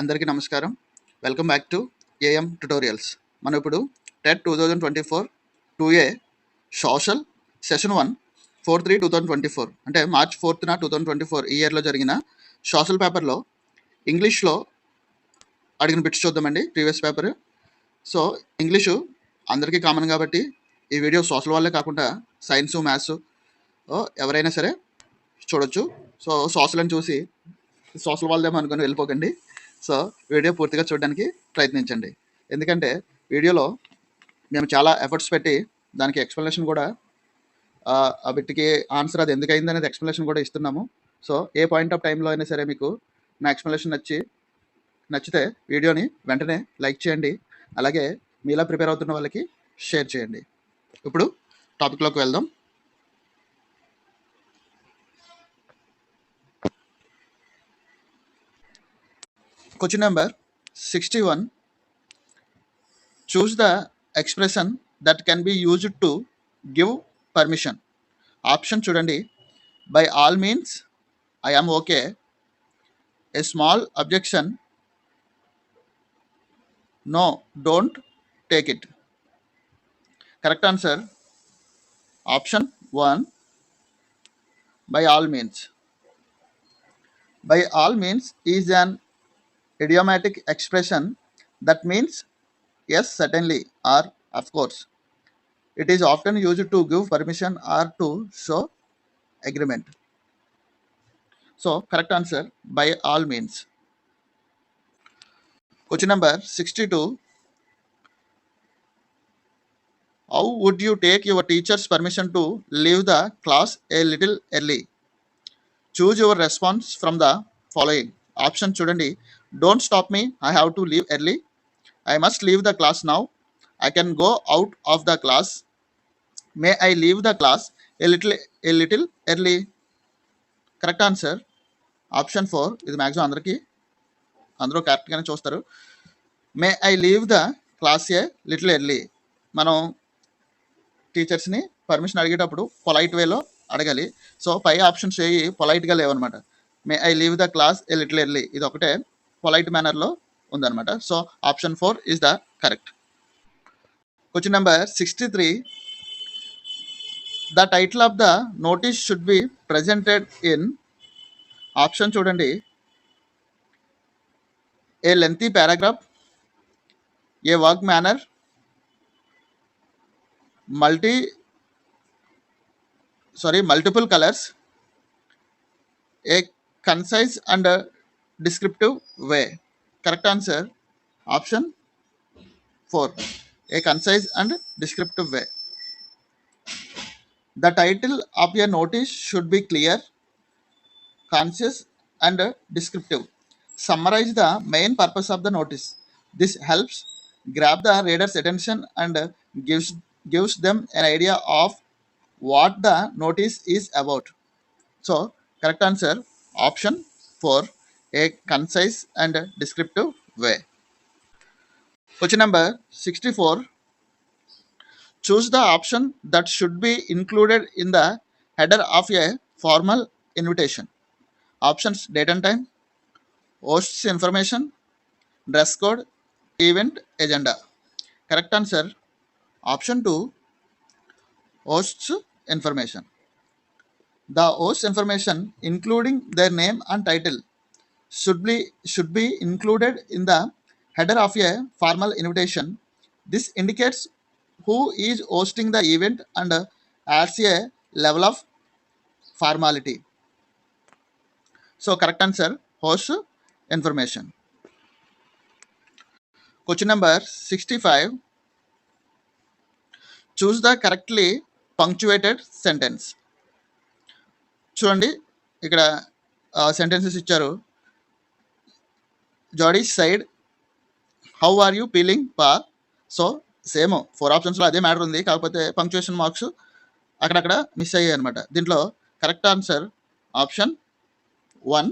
అందరికీ నమస్కారం. Welcome back to AM tutorials మనం ఇప్పుడు TET two thousand twenty four two A social session one four three two thousand twenty four అంటే March ఫోర్త్న two thousand twenty four ఈ ఇయర్లో జరిగిన సోషల్ పేపర్లో ఇంగ్లీష్లో అడిగిన బిట్స్ చూద్దామండి ప్రీవియస్ పేపర్ సో ఇంగ్లీషు అందరికీ కామన్ కాబట్టి ఈ వీడియో సోషల్ వాళ్ళే కాకుండా సైన్సు మ్యాథ్స్ ఎవరైనా సరే చూడొచ్చు. సో సోషల్ అని చూసి సోషల్ వాళ్ళదేమో అనుకుని వెళ్ళిపోకండి. సో వీడియో పూర్తిగా చూడడానికి ప్రయత్నించండి. ఎందుకంటే వీడియోలో మేము చాలా ఎఫర్ట్స్ పెట్టి దానికి ఎక్స్ప్లెనేషన్ కూడా ఆ, బిట్కి ఆన్సర్ అది ఎందుకు అయింది అనేది ఎక్స్ప్లెనేషన్ కూడా ఇస్తున్నాము. సో ఏ పాయింట్ ఆఫ్ టైంలో అయినా సరే మీకు నా ఎక్స్ప్లెనేషన్ నచ్చి నచ్చితే వీడియోని వెంటనే లైక్ చేయండి. అలాగే మీలా ప్రిపేర్ అవుతున్న వాళ్ళకి షేర్ చేయండి. ఇప్పుడు టాపిక్లోకి వెళ్దాం. question number sixty one choose the expression that can be used to give permission option చూడండి by all means I am okay a small objection no don't take it correct answer option one by all means by all means is an idiomatic expression that means yes certainly or of course it is often used to give permission or to show agreement so correct answer by all means question number 62 how would you take your teacher's permission to leave the class a little early choose your response from the following option చూడండి don't stop me. I have to leave early. I must leave the class now. I can go out of the class. May i leave the class a little a little early? Correct answer option four ఇది maximum అందరికీ. అందరూ కరెక్ట్గానే చూస్తారు. May I leave the class a little early మనం టీచర్స్ని permission అడిగేటప్పుడు polite వేలో అడగాలి. సో పై ఆప్షన్స్ ఏవి పొలైట్గా లేవన్నమాట. May I leave the class a little early ఇది ఒకటే పొలైట్ మేనర్లో ఉందన్నమాట. So option four is the correct question number sixty three the title of the notice should be presented in option చూడండి a lengthy paragraph a work manner multi sorry multiple colours a concise and descriptive way. Correct answer option 4 A concise and descriptive way. The title of your notice should be clear, concise, and descriptive. Summarize the main purpose of the notice. This helps grab the reader's attention and gives, gives them an idea of what the notice is about. So, correct answer option 4 a concise and descriptive way. Question number 64 choose the option that should be included in the header of a formal invitation. Options date and time hosts information dress code event agenda. Correct answer option 2 hosts information. The host information including their name and title should be should be included in the header of a formal invitation this indicates who is hosting the event and adds a level of formality so correct answer host information question number 65 choose the correctly punctuated sentence చూడండి ఇక్కడ sentences ఇచ్చారు Jody said how are you feeling pa so same four ఆప్షన్స్లో అదే matter ఉంది. కాకపోతే punctuation marks అక్కడక్కడ miss అయ్యాయి అనమాట దీంట్లో correct answer option one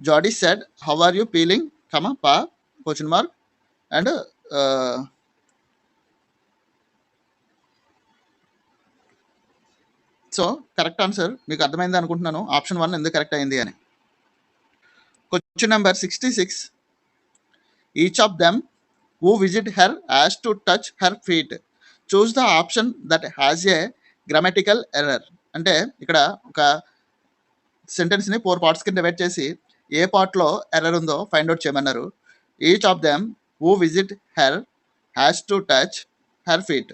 Jody said how are you feeling comma pa question mark and so correct answer మీకు అర్థమైంది అనుకుంటున్నాను. ఆప్షన్ వన్ ఎందుకు కరెక్ట్ అయింది అని. Question number 66. Each of them who visit her has to touch her feet. Choose the option that has a grammatical error. అంటే ఇక్కడ ఒక సెంటెన్స్ని ఫోర్ పార్ట్స్ కింద డివైడ్ చేసి ఏ పార్ట్లో ఎర్రర్ ఉందో ఫైండ్ అవుట్ చేయమన్నారు each of them who visit her has to touch her feet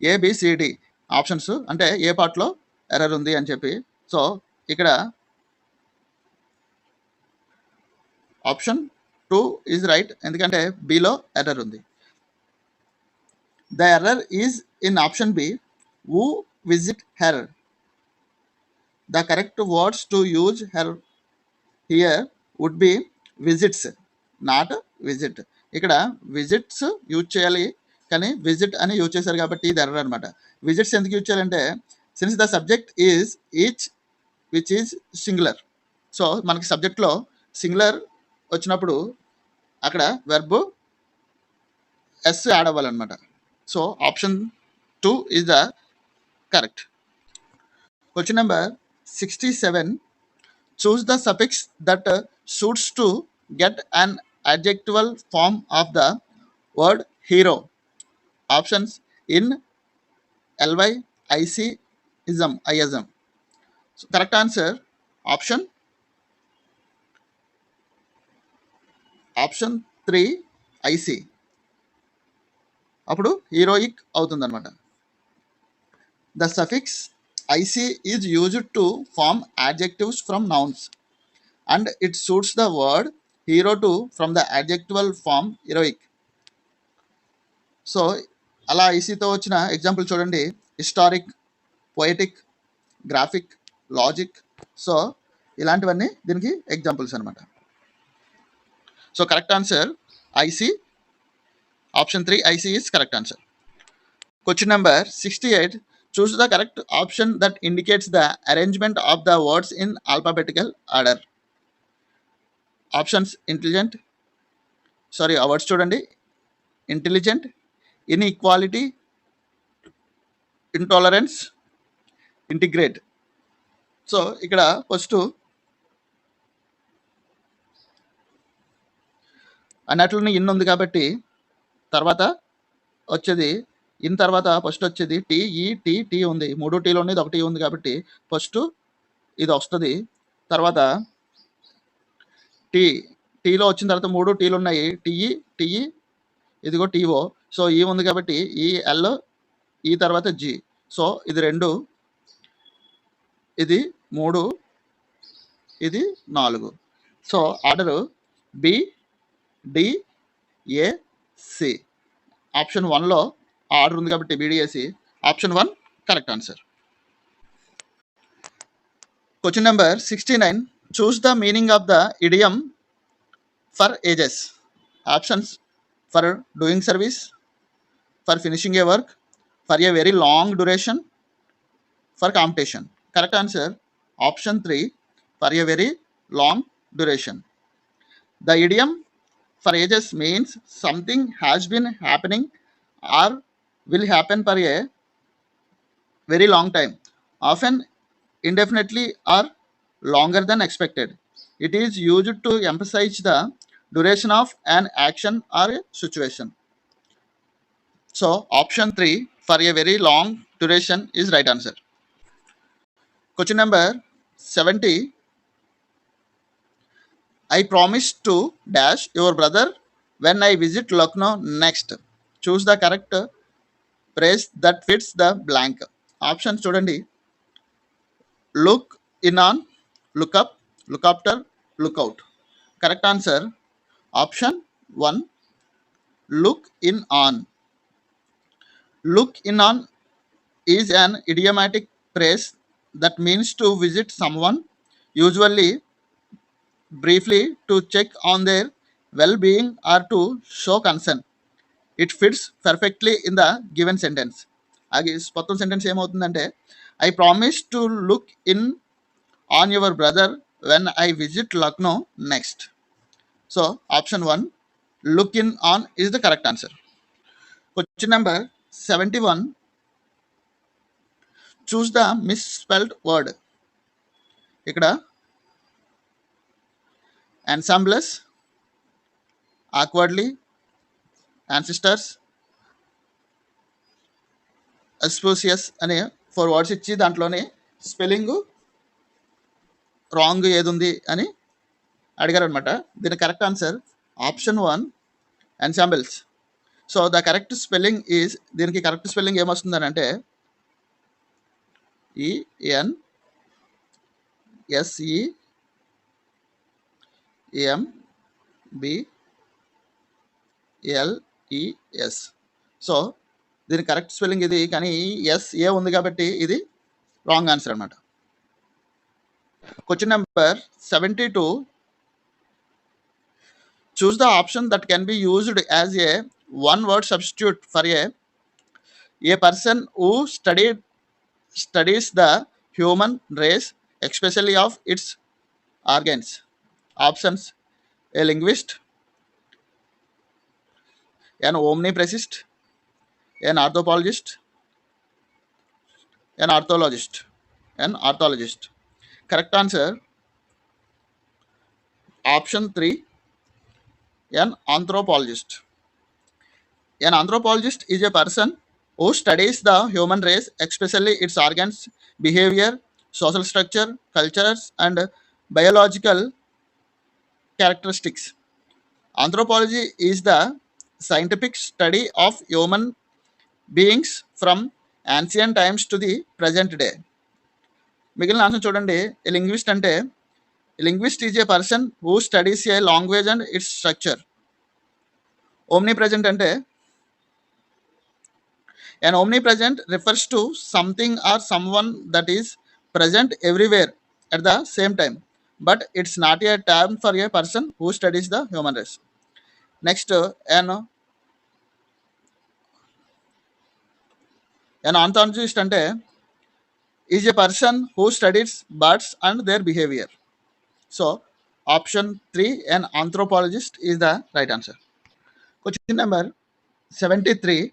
ABCD options అంటే ఏ పార్ట్లో ఎర్రర్ ఉంది అని చెప్పి సో ఇక్కడ ఆప్షన్ టూ ఈజ్ రైట్ ఎందుకంటే బిలో ఎర్రర్ ఉంది. The error is in option B who visit her the correct words to use her here would be visits not visit ఇక్కడ విజిట్స్ యూజ్ చేయాలి కానీ visit అని use చేశారు కాబట్టి ఇది error అనమాట విజిట్స్ ఎందుకు యూజ్ చేయాలంటే since the subject is each which is singular so మనకి సబ్జెక్ట్లో సింగులర్ వచ్చినప్పుడు అక్కడ వెర్బ్ ఎస్ యాడ్ అవ్వాలన్నమాట so option two is the correct. Question number 67. Choose the suffix that uh, suits to get an adjectival form of the word hero. Options in ly, ic, ism, ism. So correct answer option option three IC. అప్పుడు heroic అవుతుంది అనమాట the suffix IC is used to form adjectives from nouns and it suits the word hero to from the adjectival form heroic. So అలా ఐసీతో వచ్చిన example చూడండి. Historic poetic graphic logic. So ఇలాంటివన్నీ దీనికి examples అనమాట so correct answer IC option three IC is correct answer question number sixty eight choose the correct option that indicates the arrangement of the words in alphabetical order options intelligent sorry ఆ words చూడండి intelligent inequality intolerance integrate so ఇక్కడ first అన్నట్లనే in ఉంది కాబట్టి తర్వాత వచ్చేది in తర్వాత first వచ్చేది టీ ఈ టీ టీ ఉంది. మూడు టీలో ఉన్నది ఒకటి ఉంది కాబట్టి ఫస్ట్ ఇది వస్తుంది. తర్వాత టీ టీలో వచ్చిన తర్వాత మూడు టీలు ఉన్నాయి. T E T T O so ఉంది కాబట్టి ఈ ఎల్ ఈ తర్వాత జి. సో ఇది రెండు ఇది మూడు ఇది నాలుగు. So order B DAC option వన్లో ఆర్డర్ ఉంది కాబట్టి BDAC option one correct answer question number sixty nine choose the meaning of the idiom for ages options for doing service for finishing a work for a very long duration for competition correct answer option three for a very long duration the idiom for ages means something has been happening or will happen for a very long time, often indefinitely or longer than expected. It is used to emphasize the duration of an action or a situation. So, option 3 for a very long duration is right answer. Question number 70 I promise to dash your brother when I visit Lucknow next. Choose the correct phrase that fits the blank. Option student look in on, look up, look after, look out. Correct answer option 1 look in on. Look in on is an idiomatic phrase that means to visit someone, usually briefly to check on their well-being or to show concern. It fits perfectly in the given sentence అది మొత్తం sentence ఏమవుతుందంటే I promise to look in on your brother when I visit Lucknow next so option one look in on is the correct answer question number seventy one choose the misspelled word ఇక్కడ ensembles, awkwardly, ancestors, అస్పోసియస్ అనే four words ఇచ్చి దాంట్లోనే spelling wrong ఏది ఉంది అని అడిగారు అనమాట దీని correct answer option one ensembles so the correct spelling is దీనికి కరెక్ట్ స్పెల్లింగ్ ఏమొస్తుందని అంటే E N S E M so దీని కరెక్ట్ స్పెల్లింగ్ ఇది కానీ ఎస్ ఏ ఉంది కాబట్టి ఇది రాంగ్ ఆన్సర్ అనమాట question number seventy two choose the option that can be used as a one word substitute for a a person who study studies the human race especially of its organs Options a linguist, an omnipresist, an anthropologist, an orthologist, an orthologist. Correct answer option 3 an anthropologist. An anthropologist is a person who studies the human race, especially its organs, behavior, social structure, cultures, and biological characteristics anthropology is the scientific study of human beings from ancient times to the present day మిగిలిన అంశం చూడండి. Linguist అంటే linguist is a person who studies a language and its structure omnipresent అంటే and omnipresent refers to something or someone that is present everywhere at the same time but it's not a term for a person who studies the human race. Next, an an anthologist ante is a person who studies birds and their behavior so option 3 an anthropologist is the right answer question number 73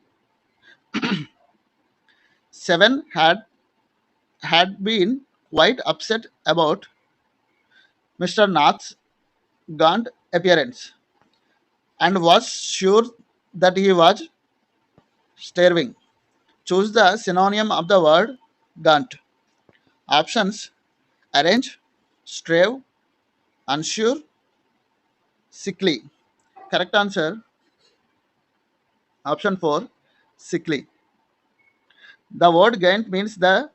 seven had had been quite upset about Mr. Nath's gaunt appearance and was sure that he was starving. Choose the synonym of the word gaunt. Options arrange, strave, unsure, sickly. Correct answer option 4 sickly. The word gaunt means the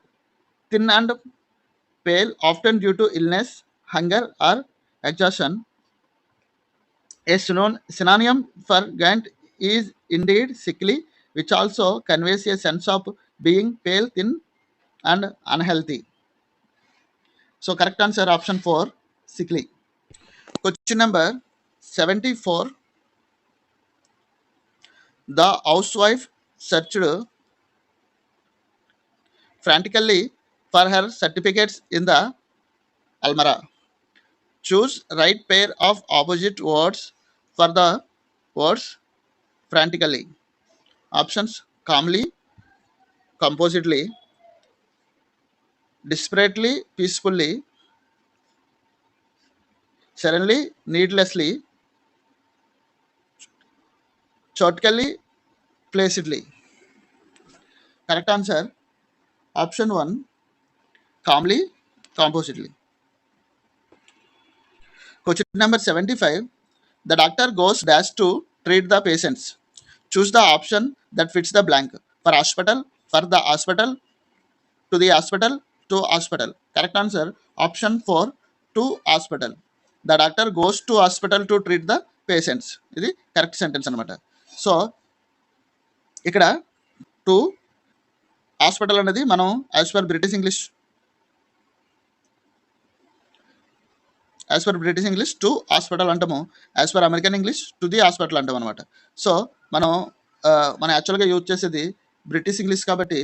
thin and pale, often due to illness, hunger, or exhaustion. A synonym for gaunt is indeed sickly, which also conveys a sense of being pale, thin, and unhealthy. So, correct answer option 4 sickly. Question number 74 The housewife searched frantically for her certificates in the almara. Choose right pair of opposite words for the words frantically. Options calmly, composedly, desperately, peacefully, suddenly, needlessly, chotkily, placidly. Correct answer option 1 calmly, composedly. Question number seventy five the doctor goes dash to treat the patients choose the option that fits the blank for hospital for the hospital to the hospital to hospital correct answer option four to hospital the doctor goes to hospital to treat the patients ఇది correct sentence అనమాట so ఇక్కడ to hospital అనేది మనం as per British English as per British English to hospital అంటాము. As per American English to the hospital అంటాం అనమాట so మనం మనం యాక్చువల్గా యూజ్ చేసేది బ్రిటిష్ ఇంగ్లీష్ కాబట్టి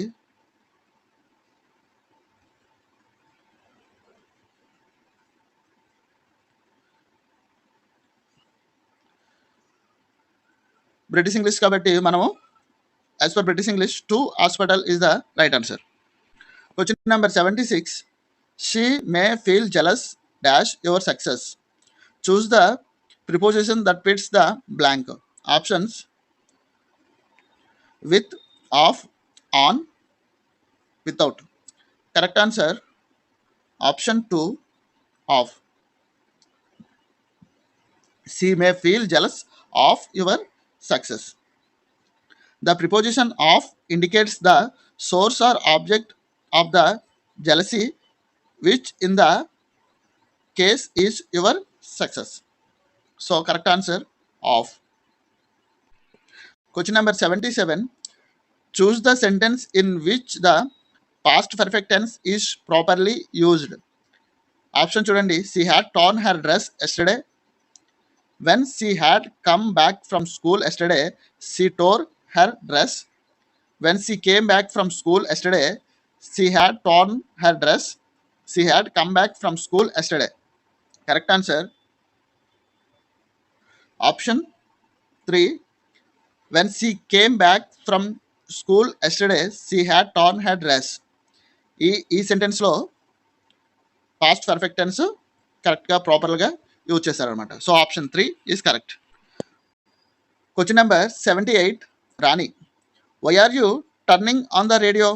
బ్రిటిష్ ఇంగ్లీష్ కాబట్టి మనము as per British English to hospital is the right answer question number seventy six she may feel jealous dash your success. Choose the preposition that fits the blank. Options with, of, on, without. Correct answer option 2 of. She may feel jealous of your success. The preposition of indicates the source or object of the jealousy, which in the case is your success. So, correct answer off. Question number 77 Choose the sentence in which the past perfect tense is properly used. Option చూడండి she had torn her dress yesterday. When she had come back from school yesterday, she tore her dress. When she came back from school yesterday, she had torn her dress. She had come back from school yesterday. Correct answer. Option 3. When she came back from school yesterday she had turn had dress ఈ ఈ సెంటెన్స్లో past perfect tense కరెక్ట్గా ప్రాపర్గా use చేశారనమాట so option three is correct question number seventy eight Rani why are you turning on the radio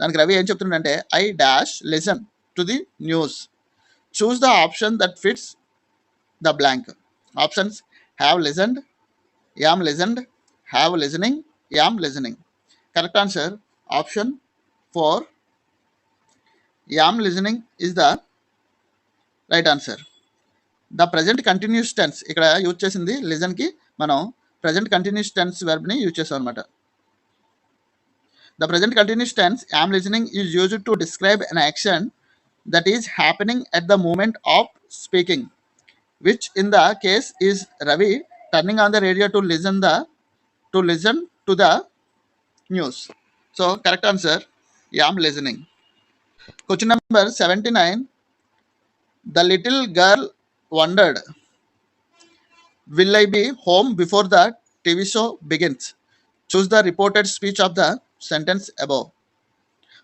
దానికి రవి ఏం చెప్తుండంటే I dash listen to the news choose the option that fits the blank options have listened, am listened, have listening, am listening. Correct answer option four am listening is the right answer the present continuous tense ఇక్కడ use చేసింది లిజన్కి మనం present continuous tense వెర్బ్ని use చేసాం అనమాట the present continuous tense am listening is used to describe an action that is happening at the moment of speaking, which in the case is Ravi turning on the radio to listen the to listen to the news. So correct answer, yeah, I'm listening. Question number 79. The little girl wondered, will I be home before the TV show begins? Choose the reported speech of the sentence above.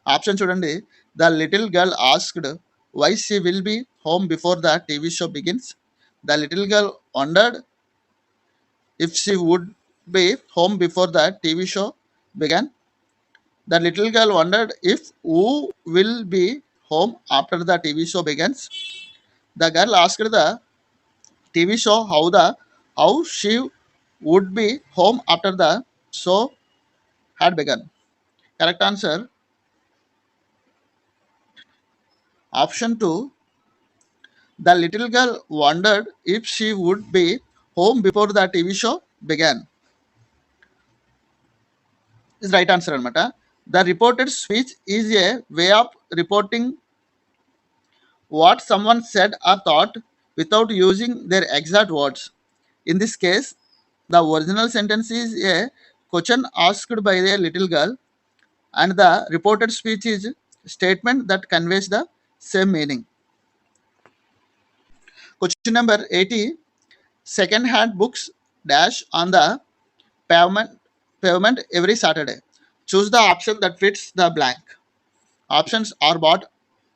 Option చూడండి. The little girl asked why she will be home before the TV show begins? The little girl wondered if she would be home before the TV show began? The little girl wondered if you will be home after the TV show begins? The girl asked the TV show how the how she would be home after the show had begun? Correct answer Option 2. The little girl wondered if she would be home before the TV show began. is right answer అనమాట the reported speech is a way of reporting what someone said or thought without using their exact words in this case the original sentence is a question asked by the little girl and the reported speech is statement that conveys the same meaning. Question number 80 second hand books dash on the pavement, pavement every Saturday. Choose the option that fits the blank. Options are bought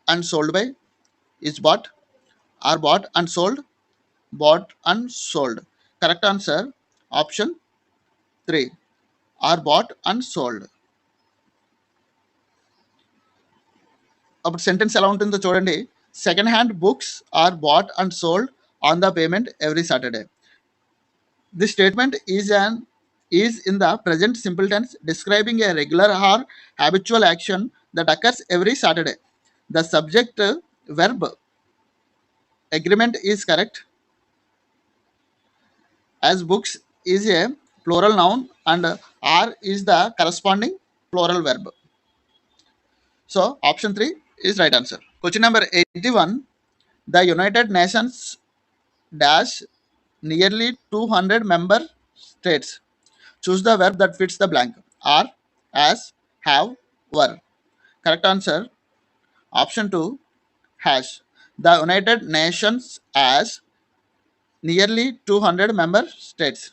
and sold by, is bought, are bought and sold, bought and sold. Correct answer option 3 are bought and sold. అప్పుడు sentence ఎలా ఉంటుందో చూడండి second hand books are bought and sold on the payment every Saturday this statement is an is in the present simple tense describing a regular or habitual action that occurs every Saturday. The subject uh, verb agreement is correct as books is a plural noun and are is the corresponding plural verb. So option 3 is right answer. Question number 81 the United Nations dash nearly 200 member states. Choose the verb that fits the blank. Are as have were. Correct answer. Option 2 Has. the united nations as nearly 200 member states.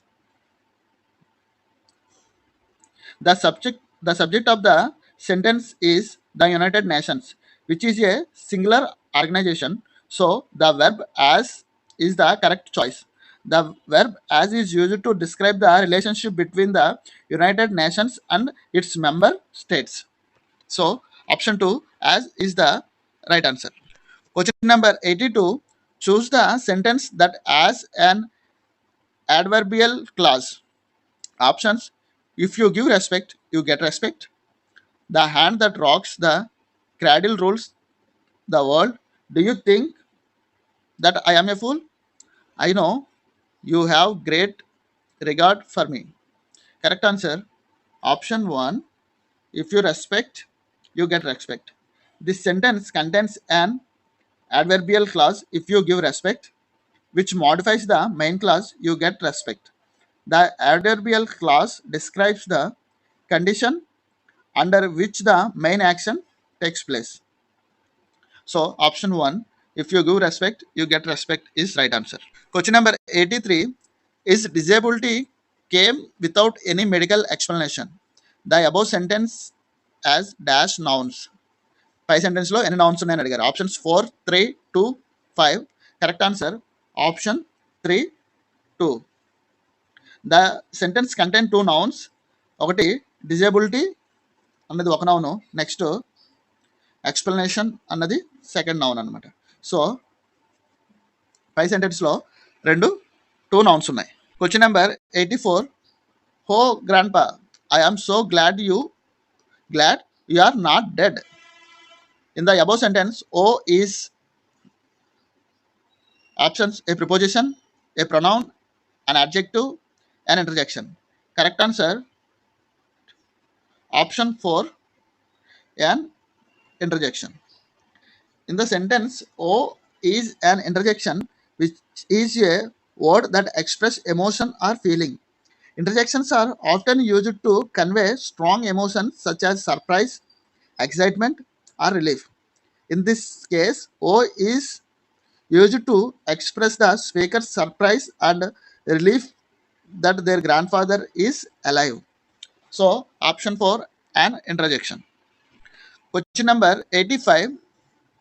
The subject the subject of the sentence is the united nations which is a singular organization so the verb as is the correct choice. The verb as is used to describe the relationship between the United Nations and its member states. So, option 2 as is the right answer. Question number 82 choose the sentence that as an adverbial clause. Options if you give respect, you get respect. The hand that rocks the cradle rules the world. Do you think that I am a fool? I know you have great regard for me. Correct answer option 1 if you respect, you get respect. This sentence contains an adverbial clause if you give respect, which modifies the main clause you get respect. The adverbial clause describes the condition under which the main action takes place. So, option 1 if you give respect, you get respect is right answer. Question number 83 is disability came without any medical explanation. The above sentence as dash nouns. Pi sentence లో ఎన్ని nouns ఉన్నాయని అడిగారు options four three two five correct answer option three two the sentence content two nouns ఒకటి disability అన్నది ఒక noun next explanation అన్నది second noun అనమాట so five సెంటెన్స్లో రెండు టూ నౌన్స్ ఉన్నాయి. Question number eighty four oh grandpa I am so glad you glad you are not dead in the above sentence oh is options a preposition a pronoun an objective and interjection correct answer option four and interjection. In the sentence, O is an interjection which is a word that express emotion or feeling. Interjections are often used to convey strong emotions such as surprise, excitement, or relief. In this case, O is used to express the speaker's surprise and relief that their grandfather is alive. So, option 4 an interjection. Question number 85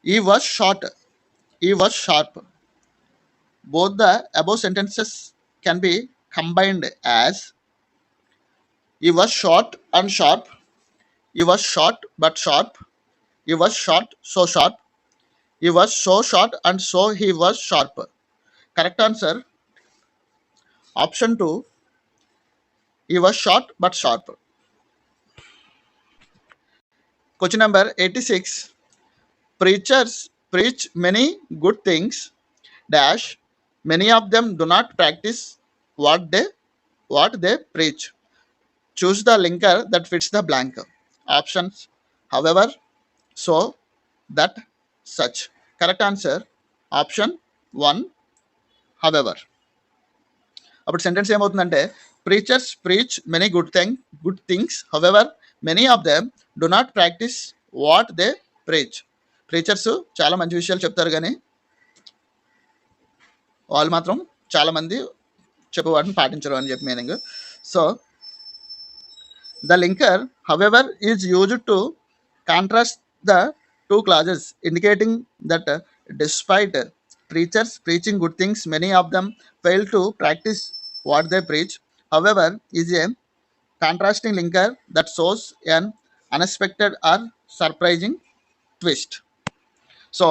He was short. He was sharp. Both the above sentences can be combined as He was short and sharp. He was short but sharp. He was short, so sharp. He was so short and so he was sharp. Correct answer option 2 he was short but sharp. Question number 86 Preachers preach many good things, dash, many of them do not practice what they what they preach. Choose the linker that fits the blank. Options however, so, that, such. Correct answer option 1 however. అప్పుడు sentence ఏమవుతుందంటే preachers preach many good thing good things however many of them Do not practise what they preach preachers చాలా మంచి విషయాలు చెప్తారు కానీ వాళ్ళు మాత్రం చాలామంది చెప్పేవాటిని పాటించరు అని చెప్పి meaning so the linker however is use to contrast the two clauses indicating that despite preachers preaching good things many of them fail to practise what they preach however is a contrasting linker that shows and unexpected or surprising twist so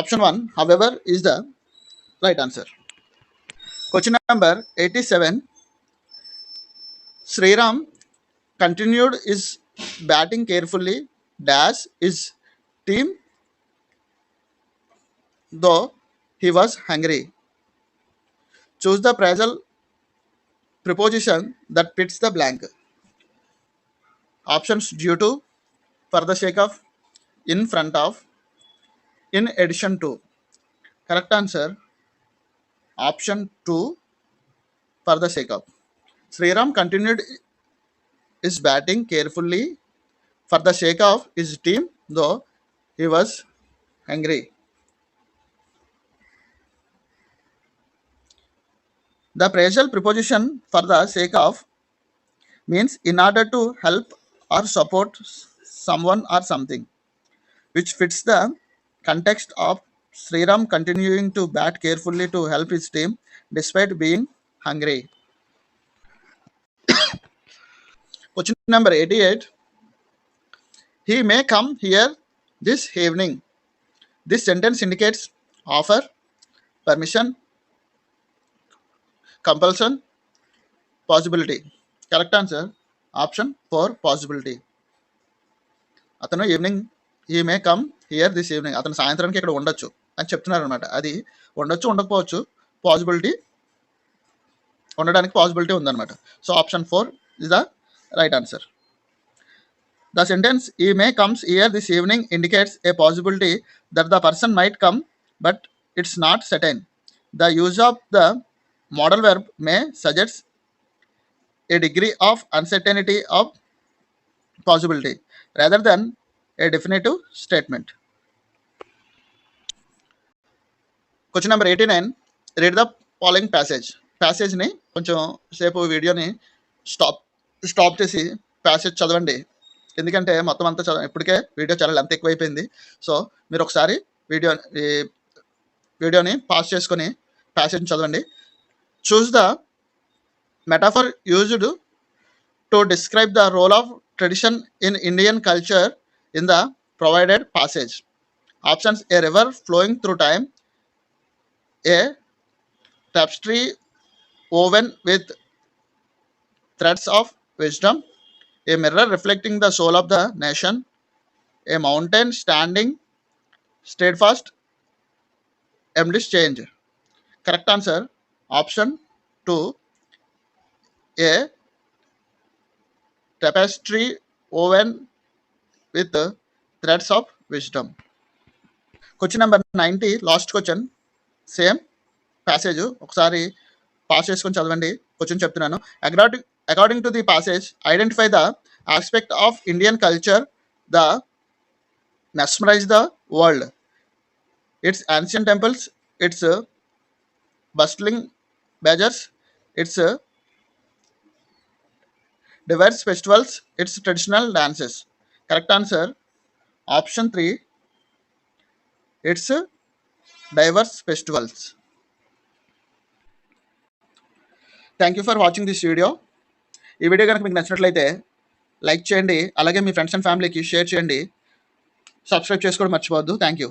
option 1 however is the right answer question number 87 sriram continued his batting carefully dash his team though he was hungry. Choose the phrasal preposition that fits the blank. Options due to, for the sake of, in front of, in addition to. Correct answer option 2 for the sake of. Sriram continued his batting carefully for the sake of his team, though he was angry The phrasal preposition for the sake of means in order to help or support someone or something, which fits the context of Sriram continuing to bat carefully to help his team despite being hungry. Question number 88. He may come here this evening. This sentence indicates offer, permission, compulsion, possibility. Correct answer option four possibility. అతను evening he may come here this evening అతను సాయంత్రానికి ఇక్కడ ఉండొచ్చు అని చెప్తున్నారు అనమాట అది ఉండొచ్చు ఉండకపోవచ్చు పాసిబిలిటీ ఉండడానికి పాసిబిలిటీ ఉందన్నమాట. So option four is the right answer the sentence he may comes here this evening indicates a possibility that the person might come but it's not certain the use of the modal verb may suggests a degree of uncertainty of possibility rather than a definitive statement. Question number eighty nine read the following passage ప్యాసేజ్ని కొంచెం సేపు వీడియోని stop stop చేసి passage చదవండి. ఎందుకంటే మొత్తం అంతా చదవ ఇప్పటికే వీడియో చాలా లెంత్ ఎక్కువైపోయింది. సో మీరు ఒకసారి వీడియో వీడియోని పాస్ చేసుకొని ప్యాసేజ్ చదవండి. Choose the metaphor used to describe the role of tradition in Indian culture in the provided passage. Options a river flowing through time, a tapestry woven with threads of wisdom, a mirror reflecting the soul of the nation, a mountain standing steadfast amidst change. Correct answer option 2 A tapestry woven with threads of wisdom. Question number ninety last question same passage ఒకసారి pause చేసుకొని చదవండి. Question చెప్తున్నాను. According according to the passage identify the aspect of Indian culture the mesmerise the world its ancient temples its bustling bazaars its diverse festivals its traditional dances correct answer option three its diverse festivals thank you for watching this video ఈ video కనుక మీకు నచ్చినట్లయితే like చేయండి. అలాగే మీ friends and ఫ్యామిలీకి share చేయండి. Subscribe చేసుకోవడం మర్చిపోవద్దు. Thank you